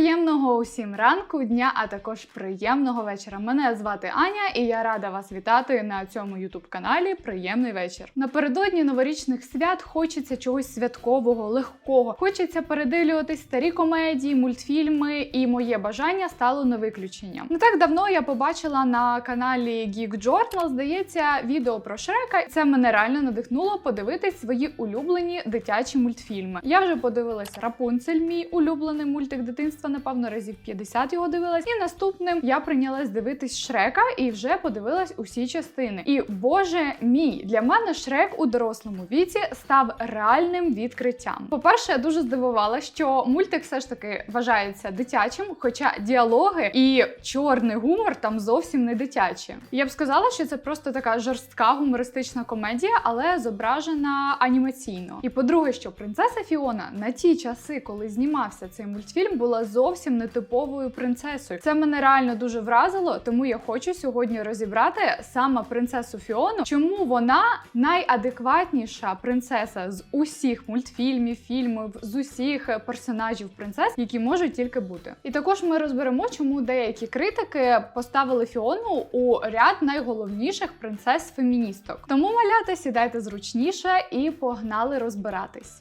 Приємного усім ранку, дня, а також приємного вечора. Мене звати Аня, і я рада вас вітати на цьому ютуб каналі Приємний вечір. Напередодні новорічних свят хочеться чогось святкового, легкого. Хочеться передивлюватись старі комедії, мультфільми, і моє бажання стало не виключенням. Не так давно я побачила на каналі Geek Journal, здається, відео про Шрека. Це мене реально надихнуло подивитись свої улюблені дитячі мультфільми. Я вже подивилась Рапунцель, мій улюблений мультик дитинства, напевно, разів 50 його дивилась. І наступним я прийнялась дивитись Шрека і вже подивилась усі частини. І боже мій, для мене Шрек у дорослому віці став реальним відкриттям. По-перше, я дуже здивувала, що мультик все ж таки вважається дитячим, хоча діалоги і чорний гумор там зовсім не дитячі. Я б сказала, що це просто така жорстка гумористична комедія, але зображена анімаційно. І по-друге, що принцеса Фіона на ті часи, коли знімався цей мультфільм, була зовсім нетиповою принцесою. Це мене реально дуже вразило, тому я хочу сьогодні розібрати саме принцесу Фіону, чому вона найадекватніша принцеса з усіх мультфільмів, фільмів, з усіх персонажів принцес, які можуть тільки бути. І також ми розберемо, чому деякі критики поставили Фіону у ряд найголовніших принцес-феміністок. Тому малята, сідайте зручніше і погнали розбиратись.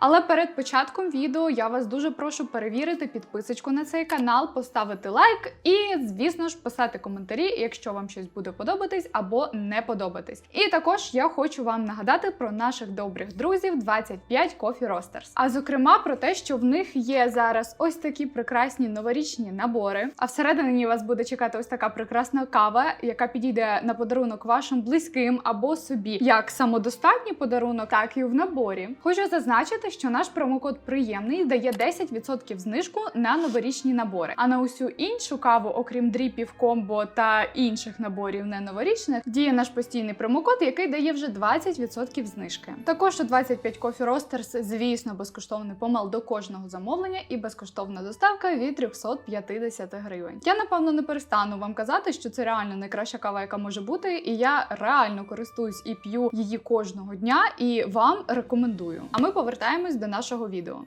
Але перед початком відео я вас дуже прошу перевірити підписочку на цей канал, поставити лайк і, звісно ж, писати коментарі, якщо вам щось буде подобатись або не подобатись. І також я хочу вам нагадати про наших добрих друзів 25 Coffee Roasters. А зокрема про те, що в них є зараз ось такі прекрасні новорічні набори. А всередині вас буде чекати ось така прекрасна кава, яка підійде на подарунок вашим близьким або собі, як самодостатній подарунок, так і в наборі. Хочу зазначити що наш промокод приємний дає 10% знижку на новорічні набори. А на усю іншу каву, окрім дріпів, комбо та інших наборів не новорічних, діє наш постійний промокод, який дає вже 20% знижки. Також у 25 Coffee Roasters, звісно, безкоштовний помал до кожного замовлення і безкоштовна доставка від 350 гривень. Я напевно не перестану вам казати, що це реально найкраща кава, яка може бути, і я реально користуюсь і п'ю її кожного дня, і вам рекомендую. А ми повертаємось до нашого відео.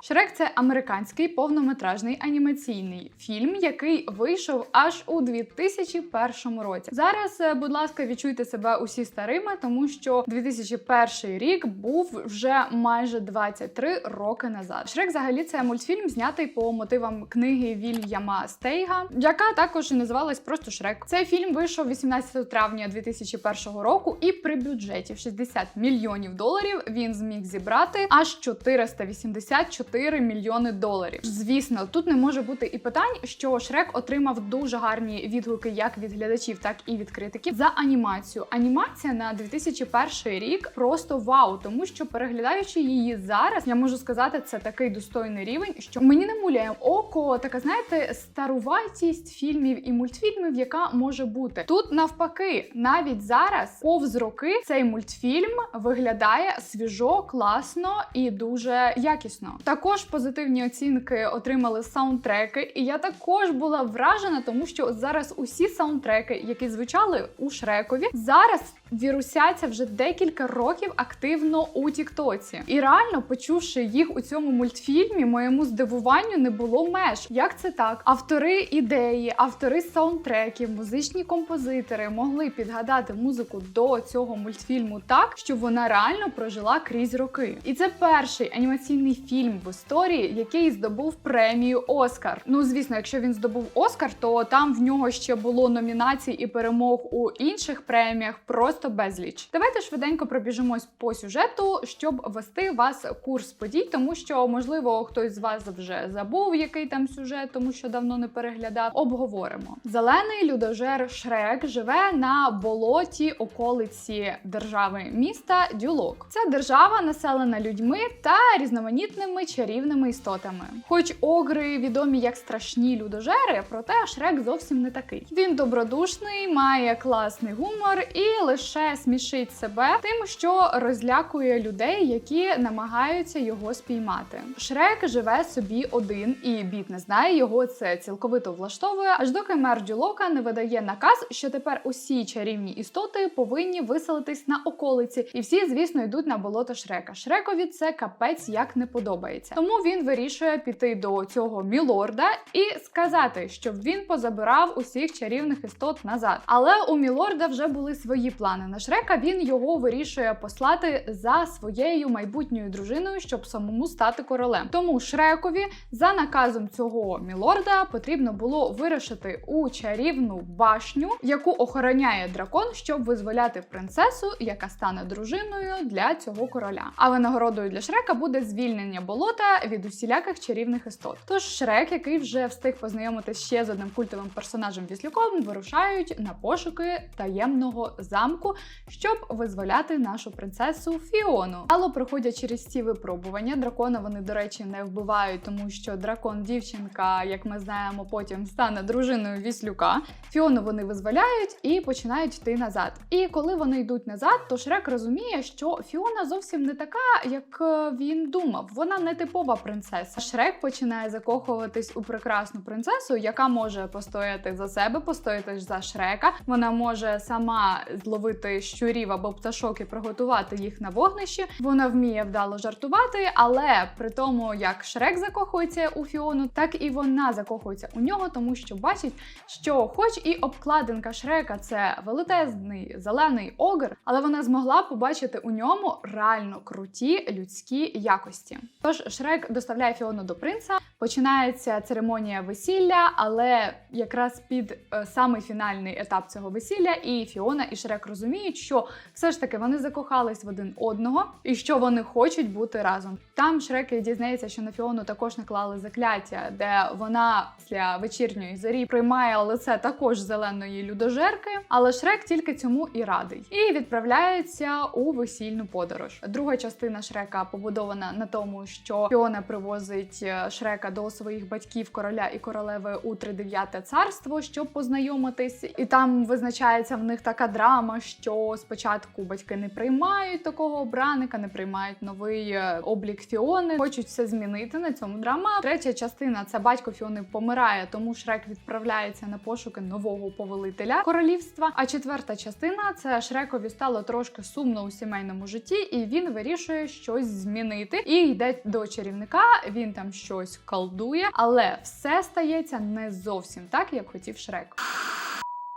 Шрек це американський повнометражний анімаційний фільм, який вийшов аж у 2001 році. Зараз, е, будь ласка, відчуйте себе усі старими, тому що 2001 рік був вже майже 23 роки назад. Шрек, взагалі, це мультфільм, знятий по мотивам книги Вільяма Стейга, яка також називалась просто Шрек. Цей фільм вийшов 18 травня 2001 року, і при бюджеті в 60 мільйонів доларів він зміг зібрати аж 484 мільйони доларів. Звісно, тут не може бути і питань, що Шрек отримав дуже гарні відгуки як від глядачів, так і від критиків за анімацію. Анімація на 2001 рік просто вау, тому що переглядаючи її зараз, я можу сказати, це такий достойний рівень, що мені не муляє око, така знаєте, старуватість фільмів і мультфільмів, яка може бути тут. Навпаки, навіть зараз, повз роки, цей мультфільм виглядає свіжо, класно і дуже якісно. Також позитивні оцінки отримали саундтреки, і я також була вражена, тому що зараз усі саундтреки, які звучали у Шрекові, зараз вірусяться вже декілька років активно у Тіктоці. І реально, почувши їх у цьому мультфільмі, моєму здивуванню не було меж. Як це так? Автори ідеї, автори саундтреків, музичні композитори могли підгадати музику до цього мультфільму так, щоб вона реально прожила крізь роки. І це перший анімаційний фільм в історії, який здобув премію Оскар. Ну звісно, якщо він здобув Оскар, то там в нього ще було номінацій і перемог у інших преміях. Просто безліч. Давайте швиденько пробіжимось по сюжету, щоб вести вас курс подій, тому що можливо хтось з вас вже забув, який там сюжет, тому що давно не переглядав. Обговоримо. Зелений людожер Шрек живе на болоті околиці держави міста Дюлок. Це держава населена людьми та різноманітними чарівними істотами. Хоч огри відомі як страшні людожери, проте Шрек зовсім не такий. Він добродушний, має класний гумор і лише лише смішить себе тим, що розлякує людей, які намагаються його спіймати. Шрек живе собі один, і біт не знає його. Це цілковито влаштовує, аж доки мер Дюлока не видає наказ, що тепер усі чарівні істоти повинні виселитись на околиці, і всі, звісно, йдуть на болото Шрека. Шрекові це капець як не подобається. Тому він вирішує піти до цього мілорда і сказати, щоб він позабирав усіх чарівних істот назад. Але у мілорда вже були свої плани на Шрека. Він його вирішує послати за своєю майбутньою дружиною, щоб самому стати королем. Тому Шрекові за наказом цього мілорда потрібно було вирушити у чарівну башню, яку охороняє дракон, щоб визволяти принцесу, яка стане дружиною для цього короля. А винагородою для Шрека буде звільнення болота від усіляких чарівних істот. Тож Шрек, який вже встиг познайомитися ще з одним культовим персонажем Віслюком, вирушають на пошуки таємного замку, щоб визволяти нашу принцесу Фіону. Але проходять через ці випробування. Дракона вони, до речі, не вбивають, тому що дракон дівчинка, як ми знаємо, потім стане дружиною Віслюка. Фіону вони визволяють і починають йти назад. І коли вони йдуть назад, то Шрек розуміє, що Фіона зовсім не така, як е, він думав. Вона не типова принцеса. Шрек починає закохуватись у прекрасну принцесу, яка може постояти за себе, постояти за Шрека. Вона може сама зловити щурів або пташок і приготувати їх на вогнищі. Вона вміє вдало жартувати, але при тому, як Шрек закохується у Фіону, так і вона закохується у нього, тому що бачить, що, хоч і обкладинка Шрека це велетезний зелений огр, але вона змогла побачити у ньому реально круті людські якості. Тож Шрек доставляє Фіону до принца. Починається церемонія весілля, але якраз під е, самий фінальний етап цього весілля, і Фіона і Шрек розуміють, що все ж таки вони закохались в один одного і що вони хочуть бути разом. Там Шрек дізнається, що на Фіону також наклали закляття, де вона після вечірньої зорі приймає лице також зеленої людожерки, але Шрек тільки цьому і радий. І відправляється у весільну подорож. Друга частина Шрека побудована на тому, що Фіона привозить е, Шрека до своїх батьків короля і королеви у тридев'яте царство, щоб познайомитись, і там визначається в них така драма, що спочатку батьки не приймають такого обраника, не приймають новий е, облік Фіони, хочуть все змінити на цьому драма. Третя частина це батько Фіони помирає, тому Шрек відправляється на пошуки нового повелителя королівства. А четверта частина це Шрекові стало трошки сумно у сімейному житті, і він вирішує щось змінити. І йде до чарівника. Він там щось колдує, але все стається не зовсім так, як хотів Шрек.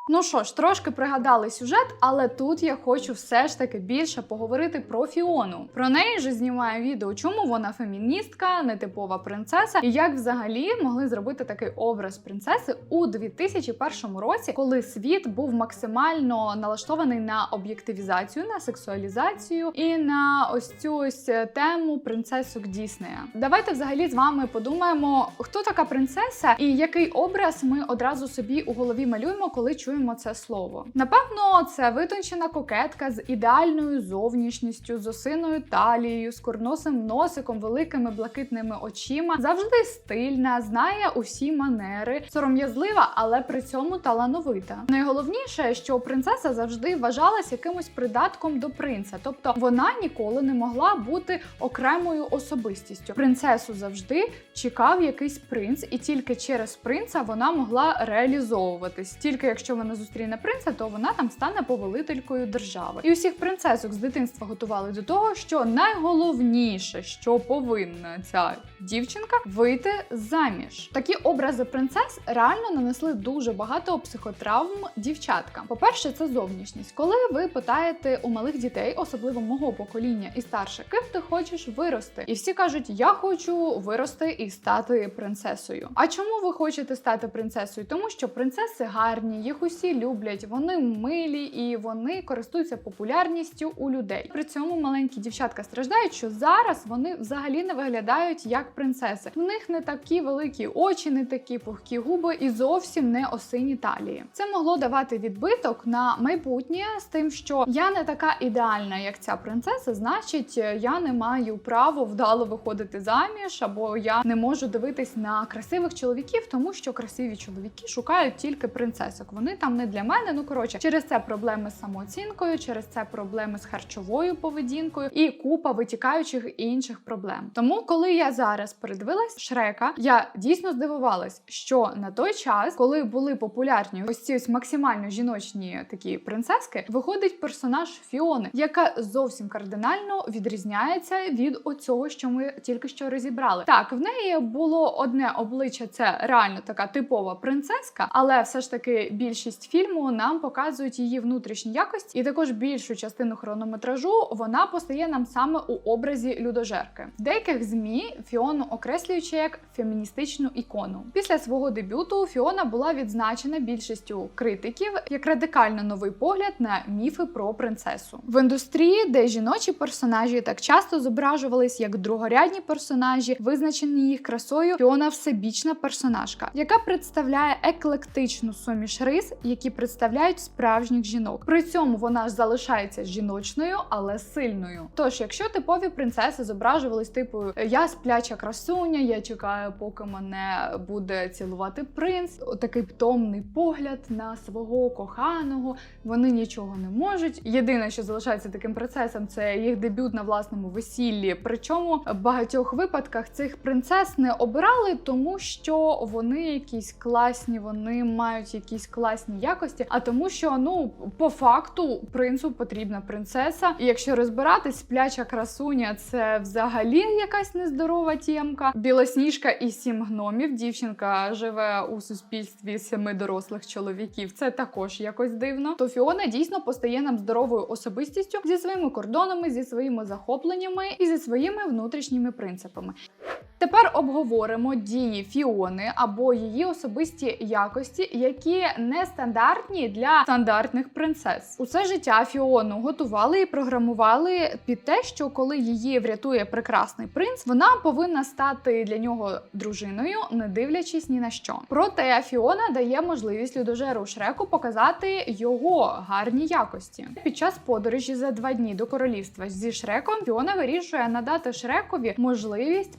Ну що ж, трошки пригадали сюжет, але тут я хочу все ж таки більше поговорити про Фіону. Про неї ж знімаю відео, чому вона феміністка, нетипова принцеса, і як взагалі могли зробити такий образ принцеси у 2001 році, коли світ був максимально налаштований на об'єктивізацію, на сексуалізацію і на ось цю ось тему принцесок Діснея. Давайте взагалі з вами подумаємо, хто така принцеса і який образ ми одразу собі у голові малюємо, коли чуємо це слово. Напевно, це витончена кокетка з ідеальною зовнішністю, з осиною талією, з курносим носиком, великими блакитними очима, завжди стильна, знає усі манери, сором'язлива, але при цьому талановита. Найголовніше, що принцеса завжди вважалась якимось придатком до принца, тобто вона ніколи не могла бути окремою особистістю. Принцесу завжди чекав якийсь принц, і тільки через принца вона могла реалізовуватись. Тільки якщо вона зустріне принца, то вона там стане повелителькою держави. І усіх принцесок з дитинства готували до того, що найголовніше, що повинна ця дівчинка вийти заміж. Такі образи принцес реально нанесли дуже багато психотравм дівчаткам. По-перше, це зовнішність. Коли ви питаєте у малих дітей, особливо мого покоління і старше, ким ти хочеш вирости, і всі кажуть, я хочу вирости і стати принцесою. А чому ви хочете стати принцесою? Тому що принцеси гарні, їх усі люблять, вони милі і вони користуються популярністю у людей. При цьому маленькі дівчатка страждають, що зараз вони взагалі не виглядають як принцеси. В них не такі великі очі, не такі пухкі губи і зовсім не осині талії. Це могло давати відбиток на майбутнє з тим, що я не така ідеальна, як ця принцеса, значить, я не маю права вдало виходити заміж, або я не можу дивитись на красивих чоловіків, тому що красиві чоловіки шукають тільки принцесок. Вони там не для мене. Ну коротше, через це проблеми з самооцінкою, через це проблеми з харчовою поведінкою і купа витікаючих інших проблем. Тому, коли я зараз передивилась Шрека, я дійсно здивувалась, що на той час, коли були популярні ось ці ось максимально жіночні такі принцески, виходить персонаж Фіони, яка зовсім кардинально відрізняється від оцього, що ми тільки що розібрали. Так, в неї було одне обличчя, це реально така типова принцеска, але все ж таки більшість фільму нам показують її внутрішні якості, і також більшу частину хронометражу вона постає нам саме у образі людожерки. В деяких змі Фіону окреслюючи як феміністичну ікону. Після свого дебюту Фіона була відзначена більшістю критиків як радикально новий погляд на міфи про принцесу в індустрії, де жіночі персонажі так часто зображувались як другорядні персонажі, визначені їх красою. Фіона всебічна персонажка, яка представляє еклектичну суміш рис, які представляють справжніх жінок. При цьому вона ж залишається жіночною, але сильною. Тож, якщо типові принцеси зображувались типу я спляча красуня, я чекаю, поки мене буде цілувати принц. Такий томний погляд на свого коханого. Вони нічого не можуть. Єдине, що залишається таким процесом, це їх дебют на власному весіллі. Причому в багатьох випадках цих принцес не обирали, тому що вони якісь класні, вони мають якісь класні якості. А тому, що ну по факту принцу потрібна принцеса. І якщо розбиратись, спляча красуня це взагалі якась нездорова тємка. Білосніжка і сім гномів. Дівчинка живе у суспільстві семи дорослих чоловіків. Це також якось дивно. То Фіона дійсно постає нам здоровою особистістю зі своїми кордонами, зі своїми захопленнями і зі своїми внутрішніми принципами. Тепер обговоримо дії Фіони або її особисті якості, які не стандартні для стандартних принцес. Усе життя Фіону готували і програмували під те, що коли її врятує прекрасний принц, вона повинна стати для нього дружиною, не дивлячись ні на що. Проте Фіона дає можливість людожеру Шреку показати його гарні якості. Під час подорожі за два дні до королівства зі Шреком Фіона вирішує надати Шрекові можливість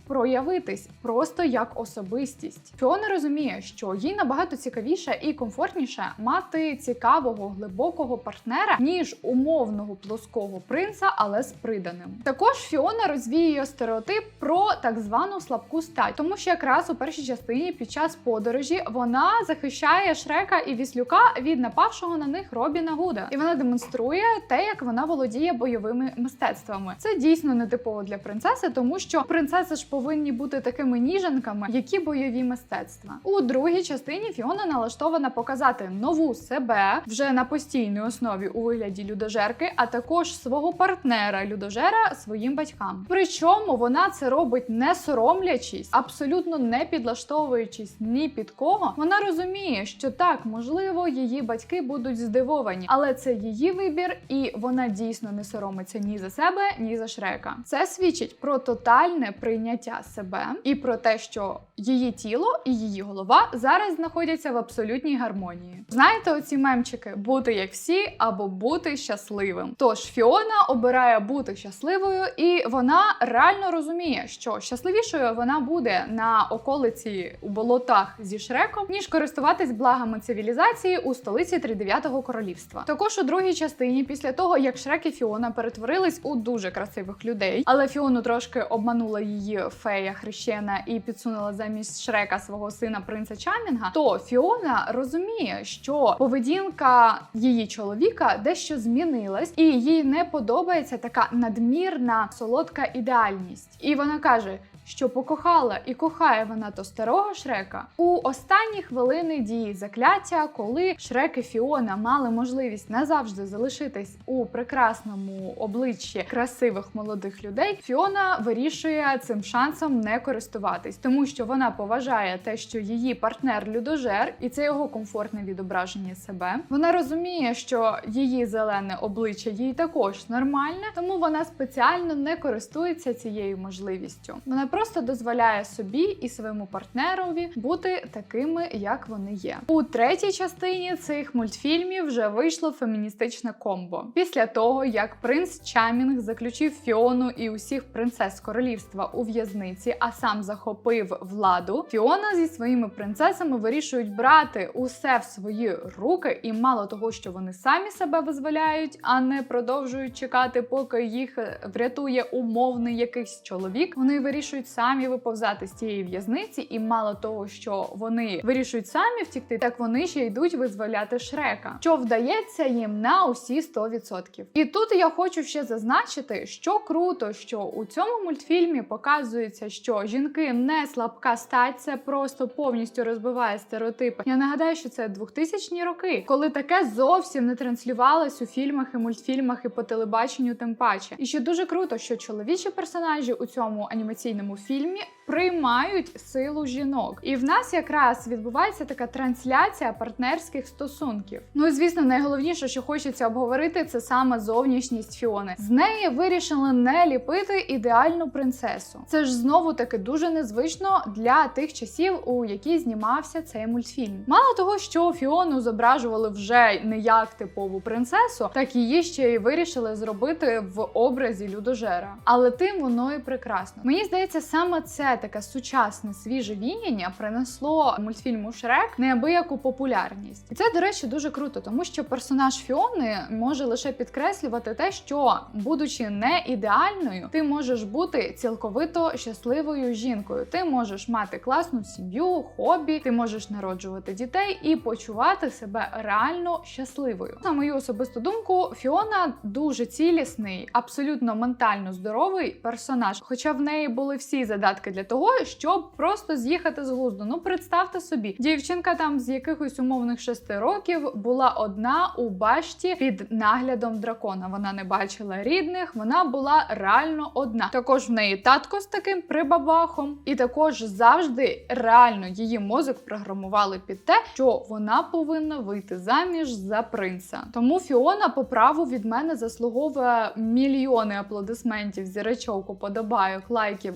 проявитись просто як особистість. Фіона розуміє, що їй набагато цікавіше і комфортніше мати цікавого глибокого партнера ніж умовного плоского принца, але з приданим. Також Фіона розвіює стереотип про так звану слабку стать, тому що якраз у першій частині під час подорожі вона захищає Шрека і Віслюка від напавшого на них Робіна Гуда, і вона демонструє те, як вона володіє бойовими мистецтвами. Це дійсно нетипово для принцеси, тому що принцеси ж повинні бути такими ніженками, які бойові мистецтва. У другій частині Фіона налаштована показати нову себе вже на постійній основі у вигляді людожерки, а також свого партнера людожера своїм батькам. Причому вона це робить не соромлячись, абсолютно не підлаштовуючись ні під кого. Вона розуміє, що так можливо її батьки будуть здивовані, але це її вибір, і вона дійсно не соромиться ні за себе, ні за шрека. Це свідчить про тотальне прийняття себе і про те, що її тіло і її голова зараз знаходяться в абсолютній гармонії. Знаєте, оці мемчики бути як всі або бути щасливим. Тож Фіона обирає бути щасливою, і вона реально розуміє, що щасливішою вона буде на околиці у болотах зі Шреком, ніж користуватись благами цивілізації у столиці Тридев'ятого королівства. Також у другій частині, після того як Шрек і Фіона перетворились у дуже красивих людей, але Фіону трошки обманула її фея хрещена і підсунула замість Шрека свого сина принца Чамінга, то Фіона розуміє, що поведінка її чоловіка дещо змінилась, і їй не подобається така надмірна солодка ідеальність. І вона каже. Що покохала і кохає вона то старого Шрека у останні хвилини дії закляття, коли Шрек і Фіона мали можливість назавжди залишитись у прекрасному обличчі красивих молодих людей. Фіона вирішує цим шансом не користуватись, тому що вона поважає те, що її партнер людожер, і це його комфортне відображення себе. Вона розуміє, що її зелене обличчя їй також нормальне, тому вона спеціально не користується цією можливістю. Вона просто просто дозволяє собі і своєму партнерові бути такими, як вони є. У третій частині цих мультфільмів вже вийшло феміністичне комбо. Після того, як принц Чамінг заключив Фіону і усіх принцес королівства у в'язниці, а сам захопив владу, Фіона зі своїми принцесами вирішують брати усе в свої руки, і мало того, що вони самі себе визволяють, а не продовжують чекати, поки їх врятує умовний якийсь чоловік. Вони вирішують самі виповзати з цієї в'язниці, і мало того, що вони вирішують самі втікти, так вони ще йдуть визволяти Шрека, що вдається їм на усі 100%. І тут я хочу ще зазначити, що круто, що у цьому мультфільмі показується, що жінки не слабка стать, це просто повністю розбиває стереотипи. Я нагадаю, що це 2000-ні роки, коли таке зовсім не транслювалось у фільмах і мультфільмах і по телебаченню, тим паче. І ще дуже круто, що чоловічі персонажі у цьому анімаційному фільмі приймають силу жінок. І в нас якраз відбувається така трансляція партнерських стосунків. Ну і звісно, найголовніше, що хочеться обговорити, це саме зовнішність Фіони. З неї вирішили не ліпити ідеальну принцесу. Це ж знову таки дуже незвично для тих часів, у які знімався цей мультфільм. Мало того, що Фіону зображували вже не як типову принцесу, так її ще й вирішили зробити в образі людожера. Але тим воно і прекрасно. Мені здається, саме це таке сучасне свіже віяння принесло мультфільму Шрек неабияку популярність. І це, до речі, дуже круто, тому що персонаж Фіони може лише підкреслювати те, що, будучи не ідеальною, ти можеш бути цілковито щасливою жінкою. Ти можеш мати класну сім'ю, хобі, ти можеш народжувати дітей і почувати себе реально щасливою. На мою особисту думку, Фіона дуже цілісний, абсолютно ментально здоровий персонаж. Хоча в неї були всі задатки для того, щоб просто з'їхати з глузду. Ну, представте собі, дівчинка там з якихось умовних шести років була одна у башті під наглядом дракона. Вона не бачила рідних, вона була реально одна. Також в неї татко з таким прибабахом, і також завжди реально її мозок програмували під те, що вона повинна вийти заміж за принца. Тому Фіона по праву від мене заслуговує мільйони аплодисментів, зірочок, уподобайок, лайків,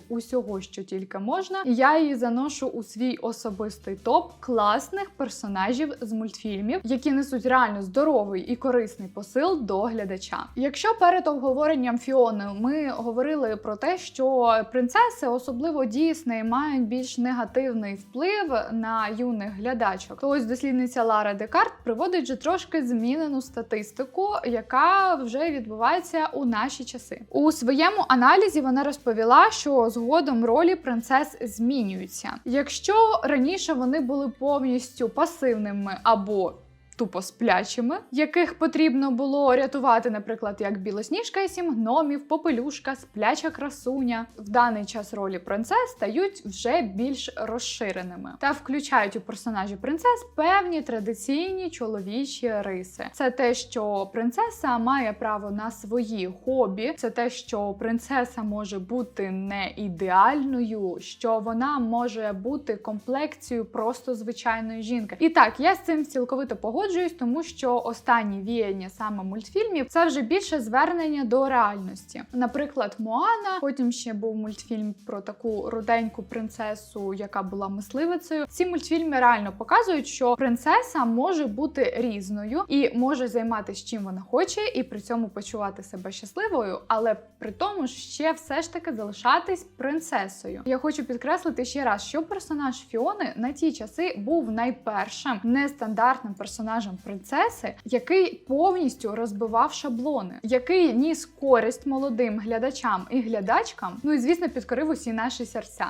що тільки можна. Я її заношу у свій особистий топ класних персонажів з мультфільмів, які несуть реально здоровий і корисний посил до глядача. Якщо перед обговоренням Фіони ми говорили про те, що принцеси, особливо Дісней, мають більш негативний вплив на юних глядачок, то ось дослідниця Лара Декарт приводить вже трошки змінену статистику, яка вже відбувається у наші часи. У своєму аналізі вона розповіла, що згодом ролі принцес змінюються. Якщо раніше вони були повністю пасивними або Тупо сплячими, яких потрібно було рятувати, наприклад, як білосніжка і сім гномів, попелюшка, спляча красуня. В даний час ролі принцес стають вже більш розширеними та включають у персонажі принцес певні традиційні чоловічі риси. Це те, що принцеса має право на свої хобі, це те, що принцеса може бути не ідеальною, що вона може бути комплекцією просто звичайної жінки. І так, я з цим цілковито погоджуюсь, тому що останні віяння саме мультфільмів це вже більше звернення до реальності. Наприклад, Моана, потім ще був мультфільм про таку руденьку принцесу, яка була мисливицею. Ці мультфільми реально показують, що принцеса може бути різною і може займатися чим вона хоче, і при цьому почувати себе щасливою, але при тому ще все ж таки залишатись принцесою. Я хочу підкреслити ще раз, що персонаж Фіони на ті часи був найпершим нестандартним персонажем принцеси, який повністю розбивав шаблони, який ніс користь молодим глядачам і глядачкам. Ну і звісно, підкорив усі наші серця.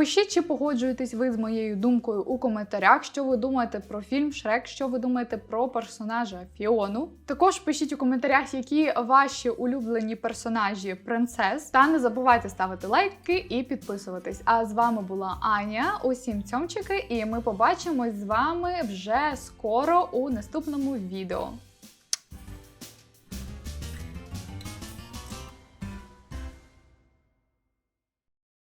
Пишіть, чи погоджуєтесь ви з моєю думкою у коментарях, що ви думаєте про фільм Шрек, що ви думаєте про персонажа Фіону. Також пишіть у коментарях, які ваші улюблені персонажі принцес. Та не забувайте ставити лайки і підписуватись. А з вами була Аня. Усім цьомчики, і ми побачимось з вами вже скоро у наступному відео.